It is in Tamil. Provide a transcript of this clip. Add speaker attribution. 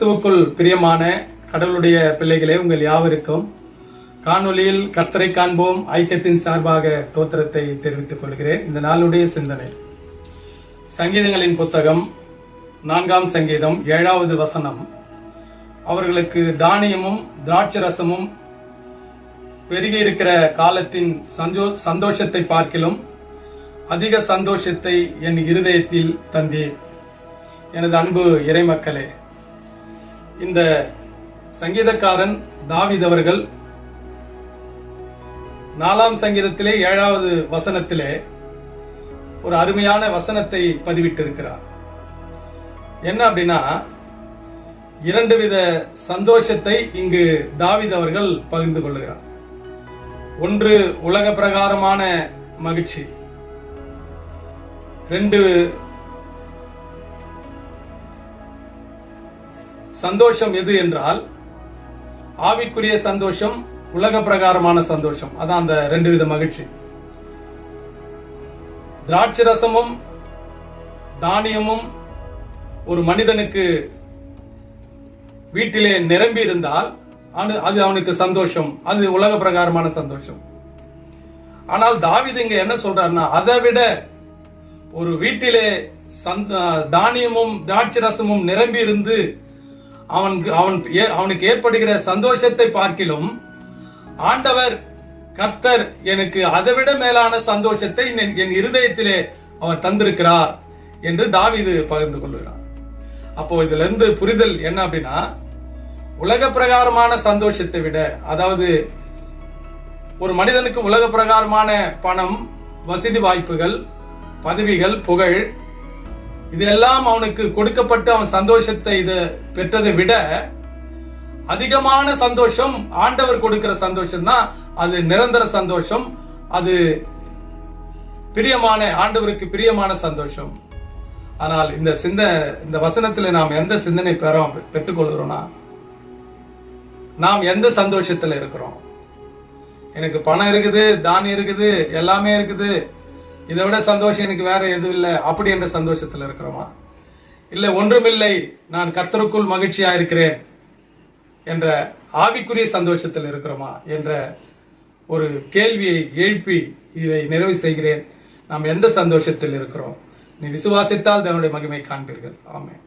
Speaker 1: கிறிஸ்துவுக்குள் பிரியமான கடவுளுடைய பிள்ளைகளே உங்கள் யாவருக்கும் காணொளியில் கர்த்தரை காண்போம் ஐக்கியத்தின் சார்பாக தோத்திரத்தை தெரிவித்துக் கொள்கிறேன். இந்த நாளுடைய சிந்தனை. சங்கீதங்களின் புத்தகம் நான்காம் சங்கீதம் ஏழாவது வசனம். அவர்களுக்கு தானியமும் திராட்சரசமும் பெருகி இருக்கிற காலத்தின் சந்தோ சந்தோஷத்தை பார்க்கிலும் அதிக சந்தோஷத்தை என் இருதயத்தில் தந்தீர். எனது அன்பு இறைமக்களே இந்த சங்கீதக்காரன் தாவித் அவர்கள் நாலாம் சங்கீதத்திலே ஏழாவது வசனத்திலே ஒரு அருமையான வசனத்தை பதிவிட்டு இருக்கிறார் என்ன அப்படின்னா இரண்டு வித சந்தோஷத்தை இங்கு தாவித் அவர்கள் பகிர்ந்து கொள்கிறார். ஒன்று உலக பிரகாரமான மகிழ்ச்சி. ரெண்டு சந்தோஷம் எது என்றால் ஆவிக்குரிய சந்தோஷம் உலக பிரகாரமான சந்தோஷம். அதான் அந்த ரெண்டு வித மகிழ்ச்சி. திராட்சை ரசமும் தானியமும் ஒரு மனிதனுக்கு வீட்டிலே நிரம்பி இருந்தால் அது- அது அவனுக்கு சந்தோஷம். அது உலக பிரகாரமான சந்தோஷம். ஆனால் தாவிது இங்க என்ன சொல்றாருன்னா அதை விட ஒரு வீட்டிலே சந்த- தானியமும் திராட்சை ரசமும் நிரம்பி இருந்து அவனுக்கு அவன் ஏ- அவனுக்கு ஏற்படுகிற சந்தோஷத்தை பார்க்கிலும் ஆண்டவர் கர்த்தர் எனக்கு அதைவிட மேலான சந்தோஷத்தை என் என் இருதயத்திலே அவர் தந்திருக்கிறார் என்று தாவிது பகிர்ந்து கொள்கிறார் அப்போ இதுல இருந்து புரிதல் என்ன அப்படின்னா உலக பிரகாரமான சந்தோஷத்தை விட அதாவது ஒரு மனிதனுக்கு உலக பிரகாரமான பணம் வசதி வாய்ப்புகள் பதவிகள் புகழ் இதெல்லாம் அவனுக்கு கொடுக்கப்பட்டு அவன் சந்தோஷத்தை இதை பெற்றதை விட அதிகமான சந்தோஷம் ஆண்டவர் கொடுக்கிற சந்தோஷம் தான் அது நிரந்தர சந்தோஷம் அது பிரியமான ஆண்டவருக்கு பிரியமான சந்தோஷம். ஆனால் இந்த சிந்த இந்த வசனத்தில் நாம் எந்த சிந்தனை பெறோம் பெற்றுக்கொள்கிறோம்னா நாம் எந்த சந்தோஷத்தில் இருக்கிறோம்? எனக்கு பணம் இருக்குது தானியம் இருக்குது எல்லாமே இருக்குது. இதை விட சந்தோஷம் எனக்கு வேற எதுவும் இல்லை. அப்படி என்ற சந்தோஷத்தில் இருக்கிறோமா? இல்லை ஒன்றுமில்லை நான் கர்த்தருக்குள் மகிழ்ச்சியா இருக்கிறேன் என்ற ஆவிக்குரிய சந்தோஷத்தில் இருக்கிறோமா என்ற ஒரு கேள்வியை எழுப்பி இதை நிறைவு செய்கிறேன். நாம் எந்த சந்தோஷத்தில் இருக்கிறோம்? நீ விசுவாசித்தால் தன்னுடைய மகிமை காண்பீர்கள். ஆமென்.